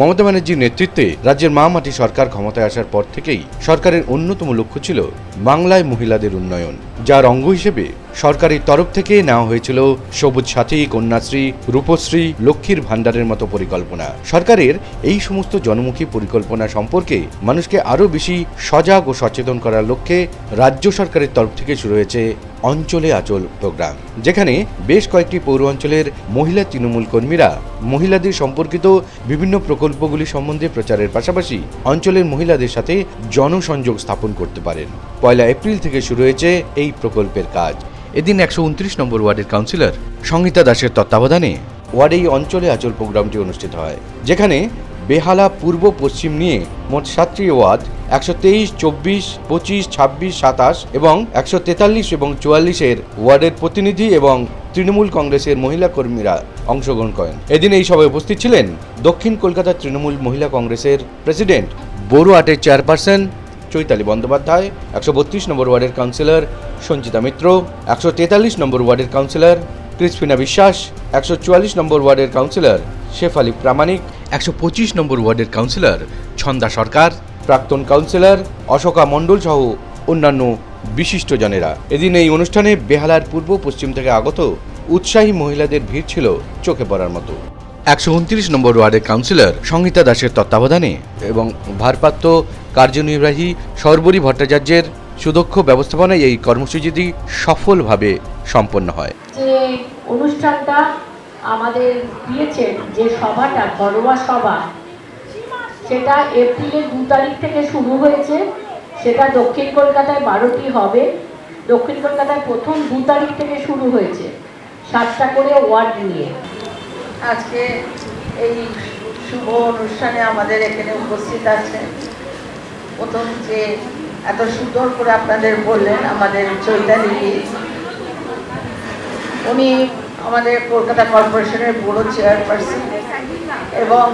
মমতা ব্যানার্জির নেতৃত্বে রাজ্যের মা মাটি সরকার ক্ষমতায় আসার পর থেকেই সরকারের অন্যতম লক্ষ্য ছিল বাংলায় মহিলাদের উন্নয়ন, যার অঙ্গ হিসেবে সরকারের তরফ থেকে নেওয়া হয়েছিল সবুজ সাথী, কন্যাশ্রী, রূপশ্রী, লক্ষ্মীর ভাণ্ডারের মতো পরিকল্পনা। সরকারের এই সমস্ত জনমুখী পরিকল্পনা সম্পর্কে মানুষকে আরও বেশি সজাগ ও সচেতন করার লক্ষ্যে রাজ্য সরকারের তরফ থেকে শুরু হয়েছে অঞ্চলে আচল প্রোগ্রাম, যেখানে বেশ কয়েকটি পৌর অঞ্চলের মহিলা তৃণমূল কর্মীরা মহিলাদের সম্পর্কিত বিভিন্ন প্রকল্পগুলি সম্বন্ধে প্রচারের পাশাপাশি অঞ্চলের মহিলাদের সাথে জনসংযোগ স্থাপন করতে পারেন। পয়লা এপ্রিল থেকে শুরু হয়েছে এই প্রকল্পের কাজ। এদিন একশো উনত্রিশ নম্বর ওয়ার্ডের কাউন্সিলর সংহিতা দাসের তত্ত্বাবধানে ওয়ার্ডে এই অঞ্চলে আচল প্রোগ্রামটি অনুষ্ঠিত হয়, যেখানে বেহালা পূর্ব পশ্চিম নিয়ে মোট সাতটি ওয়ার্ড, একশো তেইশ, চব্বিশ, পঁচিশ, ছাব্বিশ, সাতাশ এবং একশো তেতাল্লিশ এবং চুয়াল্লিশের ওয়ার্ডের প্রতিনিধি এবং তৃণমূল কংগ্রেসের মহিলা কর্মীরা অংশগ্রহণ করেন। এদিন এই সভায় উপস্থিত ছিলেন দক্ষিণ কলকাতা তৃণমূল মহিলা কংগ্রেসের প্রেসিডেন্ট, বড়ুয়াটের চেয়ারপারসন চৈতালি বন্দ্যোপাধ্যায়, একশো বত্রিশ নম্বর ওয়ার্ডের কাউন্সিলর সঞ্চিতা মিত্র, একশো তেতাল্লিশ নম্বর ওয়ার্ডের কাউন্সিলর ক্রিসফিনা বিশ্বাস, একশো চুয়াল্লিশ নম্বর ওয়ার্ডের কাউন্সিলর শেফালি প্রামাণিক, একশো পঁচিশ নম্বর ওয়ার্ডের কাউন্সিলর ছন্দা সরকার, প্রাক্তন কাউন্সিলর অশোকা মণ্ডল সহ অন্যান্য বিশিষ্টজনেরা। এদিন এই অনুষ্ঠানে বেহালার পূর্ব, পশ্চিম থেকে আগত উৎসাহী মহিলাদের ভিড় ছিল চোখে পড়ার মতো। একশো উনত্রিশ নম্বর ওয়ার্ডের কাউন্সিলর সংহিতা দাসের তত্ত্বাবধানে এবং ভারপ্রাপ্ত কার্যনির্বাহী সর্বরী ভট্টাচার্যের সুদক্ষ ব্যবস্থাপনায় এই কর্মসূচিটি সফলভাবে সম্পন্ন হয়। যে অনুষ্ঠানটা আমাদের দিয়েছেন যে সভাটা ঘরোয়া সভা সেটা এপ্রিলের দু তারিখ থেকে শুরু হয়েছে। সেটা দক্ষিণ কলকাতায় বারোটি হবে। দক্ষিণ কলকাতায় প্রথম দু তারিখ থেকে শুরু হয়েছে। সাতটা করে ওয়ার্ড নিয়ে। আজকে এই শুভ অনুষ্ঠানে আমাদের এখানে উপস্থিত আছে প্রথম যে এত সুন্দর করে আপনাদের বললেন আমাদের চৈতালি উনি আমাদের কলকাতা কর্পোরেশনের বড় চেয়ারপারসন এবং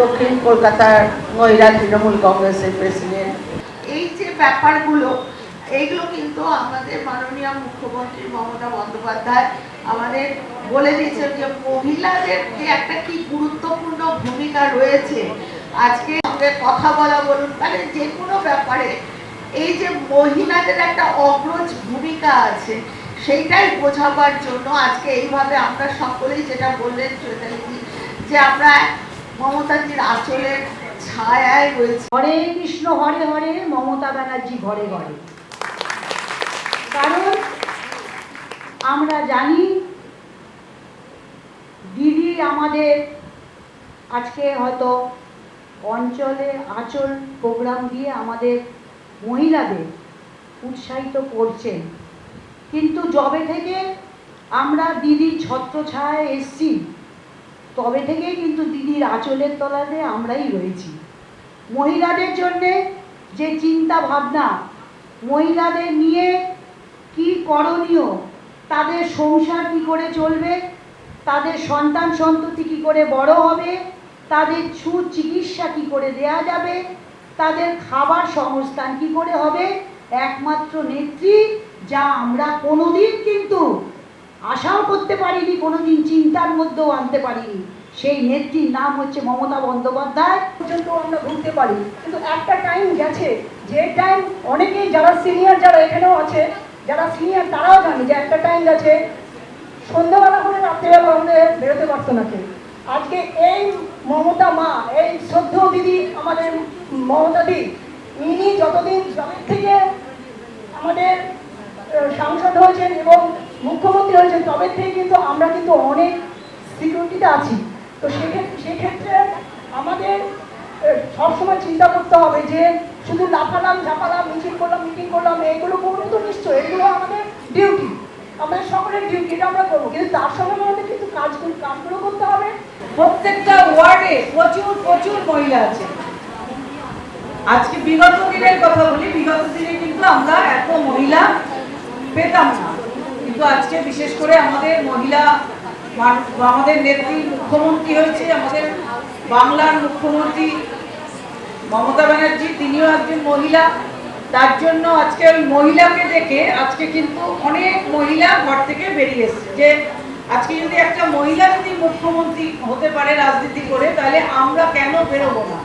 দক্ষিণ কলকাতার মহিলা তৃণমূল কংগ্রেসের প্রেসিডেন্ট। এই যে ব্যাপারগুলো, এইগুলো কিন্তু আমাদের মাননীয় মুখ্যমন্ত্রী মমতা বন্দ্যোপাধ্যায় আমাদের বলে দিয়েছেন যে মহিলাদের যে একটা কি গুরুত্বপূর্ণ ভূমিকা রয়েছে আজকে কথা বলা বলুন মানে যে কোনো ব্যাপারে এই যে মহিলাদের একটা অগ্রজ ভূমিকা আছে, সেইটাই বোঝাবার জন্য আজকে এইভাবে আমরা সকলেই যেটা বললেন চৈতালিজি, যে আমরা মমতাজির আঁচলের ছায়ায় রয়েছে। হরে কৃষ্ণ, হরে হরে, মমতা ব্যানার্জি ঘরে ঘরে। কারণ আমরা জানি, দিদি আমাদের আজকে হয়তো অঞ্চলে আচল প্রোগ্রাম দিয়ে আমাদের মহিলাদের উৎসাহিত করছেন। কিন্তু যবে থেকে আমরা দিদির ছত্রছায়ায় এসছি, তবে থেকেই কিন্তু দিদির আঁচলের তলাতে আমরাই রয়েছি। মহিলাদের জন্যে যে চিন্তা ভাবনা মহিলাদের নিয়ে কি করণীয়, তাদের সংসার কি করে চলবে, তাদের সন্তান সন্ততি কি করে বড় হবে তাদের সুচিকিৎসা কি করে দেয়া যাবে? তাদের খাবার সংস্থান কি করে হবে? একমাত্র নেত্রী, যা আমরা কোনোদিন কিন্তু আশাও করতে পারিনি, কোনোদিন চিন্তার মধ্যেও আনতে পারিনি। সেই নেত্রীর নাম হচ্ছে মমতা বন্দ্যোপাধ্যায়। পর্যন্ত আমরা ঘুরতে পারি। কিন্তু একটা টাইম গেছে, যে টাইম অনেকেই যারা সিনিয়র যারা এখানেও আছে, যারা সিনিয়র তারাও জানে যে একটা টাইম গেছে, সন্ধ্যাবেলা করে রাত্রিবেলা আমাদের বেরোতে পারতো না কেউ। আজকে এই মমতা মা, এই শ্রদ্ধেয় দিদি আমাদের মমতা দি, ইনি যতদিন যবে থেকে আমাদের সাংসদ হয়েছেন এবং মুখ্যমন্ত্রী হয়েছেন, তবে থেকে কিন্তু আমরা কিন্তু অনেক সিকিউরিটিতে আছি। তো সেক্ষেত্রে সেক্ষেত্রে আমাদের সবসময় চিন্তা করতে হবে যে শুধু লাফালাম, ঝাপালাম, মিছিল করলাম, মিটিং করলাম, এগুলো করব তো নিশ্চয় এগুলো আমাদের ডিউটি আমাদের সকলের ডিউটি এটা আমরা করব। কিন্তু তার সঙ্গে আমাদের কিন্তু কাজগুলো কাজগুলো করতে হবে। প্রত্যেকটা ওয়ার্ডে প্রচুর প্রচুর মহিলা আছে। আজকে বিগত দিনের কথা বলি, বিগত দিনে কিন্তু আমরা এত মহিলা পেতাম না। কিন্তু আজকে বিশেষ করে আমাদের মহিলা আমাদের নেত্রী মুখ্যমন্ত্রী হয়েছে, আমাদের বাংলার মুখ্যমন্ত্রী মমতা ব্যানার্জি, তিনিও একজন মহিলা। তার জন্য আজকে ওই মহিলাকে দেখে আজকে কিন্তু অনেক মহিলা ঘর থেকে বেরিয়ে এসছে। যে আজকে যদি একটা মহিলা যদি মুখ্যমন্ত্রী হতে পারে রাজনীতি করে, তাহলে আমরা কেন বেরোবো না?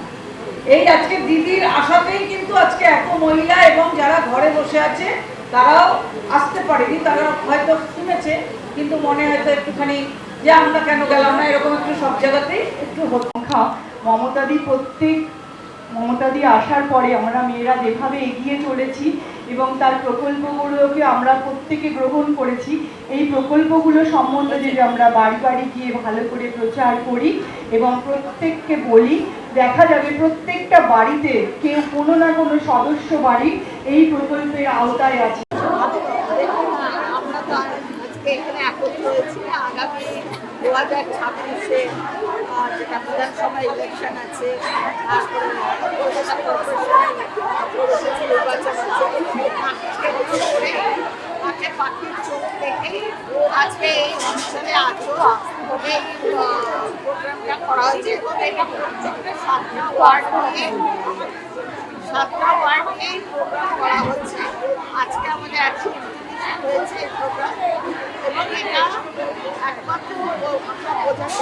এই আজকে দিদির আশাতেই কিন্তু আজকে এত মহিলা এবং যারা ঘরে বসে আছে, তারাও আসতে পারেনি, তারা হয়তো শুনেছে, কিন্তু মনে হয়তো একটুখানি যে আমরা কেন গেলাম না, এরকম একটু সব জায়গাতেই একটু সংখ্যা মমতাদি প্রত্যেক মমতাদি আসার পরে আমরা মেয়েরা যেভাবে এগিয়ে চলেছি এবং তার প্রকল্পগুলোকে আমরা প্রত্যেকে গ্রহণ করেছি, এই প্রকল্পগুলো সম্বন্ধে যদি আমরা বাড়ি বাড়ি গিয়ে ভালো করে প্রচার করি এবং প্রত্যেককে বলি, দেখা যাবে প্রত্যেকটা বাড়িতে কেউ কোনো না কোনো সদস্য বাড়ি এই প্রকল্পের আওতায় আছে। আমরা তো আজকে এখানে আগামী দু হাজার ছাব্বিশে যেটা বিধানসভা ইলেকশন আছে তারপরে আছে পাখির চোখ দেখে আজকে এই অঞ্চলে আছো এই প্রোগ্রামটা করা হয়েছে প্রত্যেকটা সাতটা ওয়ার্ড নিয়ে, সাতটা ওয়ার্ড নিয়ে প্রোগ্রাম করা হচ্ছে। আজকে আমাদের একশো হয়েছে এই প্রোগ্রাম। একমাত্র আমরা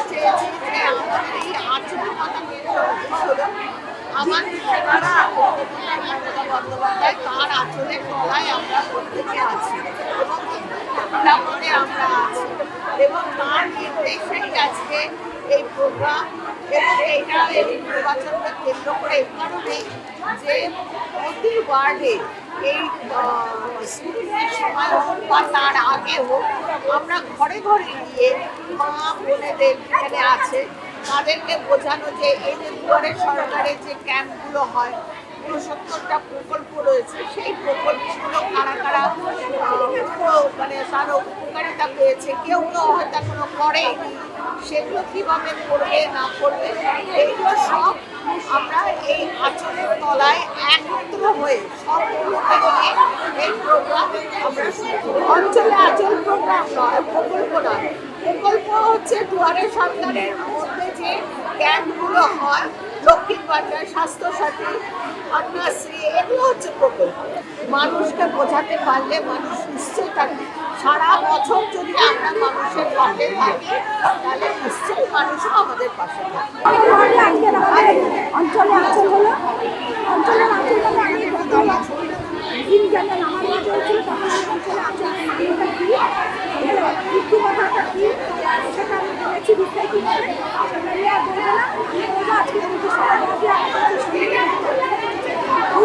চেয়েছি যে আমাদের এই আচরণ কথা হলো আমাদের সেবারা মমতা বন্দ্যোপাধ্যায় তার আমরা প্রত্যেকে আছি। এবং আমরা আছি। এবং তার নির্দেশেই আজকে এই প্রোগ্রাম এবং এইটা এই নির্বাচনকে কেন্দ্র করে এই কারণেই যে প্রতি ওয়ার্ডে এই সময় হোক বা তার আগে হোক, আমরা ঘরে ঘরে গিয়ে মা বোনেদের যেখানে আছে, তাদেরকে বোঝানো যে এই যে দুয়ারে সরকারের যে ক্যাম্পগুলো হয়, উনসত্তরটা প্রকল্প রয়েছে, সেই প্রকল্পগুলো কারা কারা মানে তার উপকারিতা পেয়েছে, কেউ কেউ হয়তো এখনও করেনি সেগুলো কীভাবে করবে, না করবে এইগুলো সব আমরা এই আচরণের তলায় একত্র হয়ে সবগুলোকে নিয়ে এই প্রোগ্রাম আমরা অঞ্চলে আচল প্রোগ্রাম নয়, প্রকল্প নয়। প্রকল্প হচ্ছে দুয়ারে সরকারের মধ্যে যে ক্যাম্পগুলো হয় লক্ষ্মীর ভাণ্ডার স্বাস্থ্যসাথী, কন্যাশ্রী, এগুলো হচ্ছে প্রকল্প। মানুষকে বোঝাতে পারলে মানুষ নিশ্চয়ই থাকবে সারা বছর যদি আমরা মানুষের পাশে থাকি, তাহলে নিশ্চয়ই মানুষও আমাদের পাশে আজকে অঞ্চলে, অঞ্চল হলো অঞ্চলের আচল হলো আমি গত দিন যেমন আমার অঞ্চল ছিল তখন আমি অঞ্চলে আচল এটা কি মৃত্যু কথাটা কি সেটা আমি বলেছি বিস্তারিত ভাবে সেটা নিয়ে আর বলব না আমি বলব আজকে কিন্তু সবাই আজকে আমাদের সঙ্গে খুব সুন্দর এবং সাতটা ওয়ার্ড থেকে যারা এসেছেন তাদেরকে ধন্যবাদ আগামী দিনে তারা আরও এগিয়ে আসুন বারোটাকে যেরকম তাদের সম্মান দিয়েছে সেই সম্মানের কৃতজ্ঞতা এগিয়ে আসুন দিদির সাথে তারা ওদের সাথে থাকলে তাদের সম্মান আরও বাড়বে এবং তারা যা আগামী দিনে সুযোগ সুবিধা পেয়েছে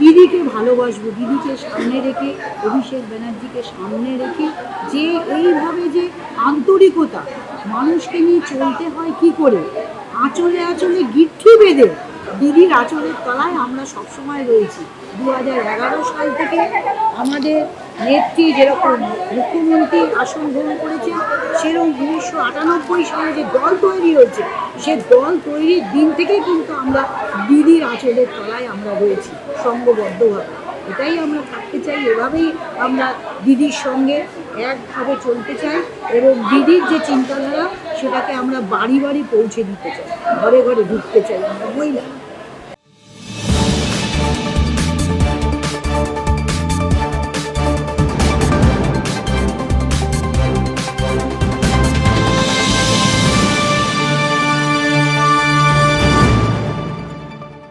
দিদিকে ভালোবাসবো, দিদিকে সামনে রেখে, অভিষেক ব্যানার্জিকে সামনে রেখে, যে এইভাবে যে আন্তরিকতা, মানুষকে নিয়ে চলতে হয় কি করে? আঁচলে আঁচলে গিট্টি বেঁধে দিদির আঁচলের তলায় আমরা সবসময় রয়েছি। দু হাজার এগারো সাল থেকে আমাদের নেত্রী যেরকম মুখ্যমন্ত্রী আসন গ্রহণ করেছেন, সেরকম উনিশশো আটানব্বই সালে যে দল তৈরি হয়েছে, সে দল তৈরির দিন থেকেই কিন্তু আমরা দিদির আঁচলের তলায় আমরা রয়েছি। সঙ্গবদ্ধভাবে। এটাই আমরা থাকতে চাই, এভাবেই আমরা দিদির সঙ্গে একভাবে চলতে চাই এবং দিদির যে চিন্তাধারা, সেটাকে আমরা বাড়ি বাড়ি পৌঁছে দিতে চাই, ঘরে ঘরে ঢুকতে চাই, আমরা মহিলা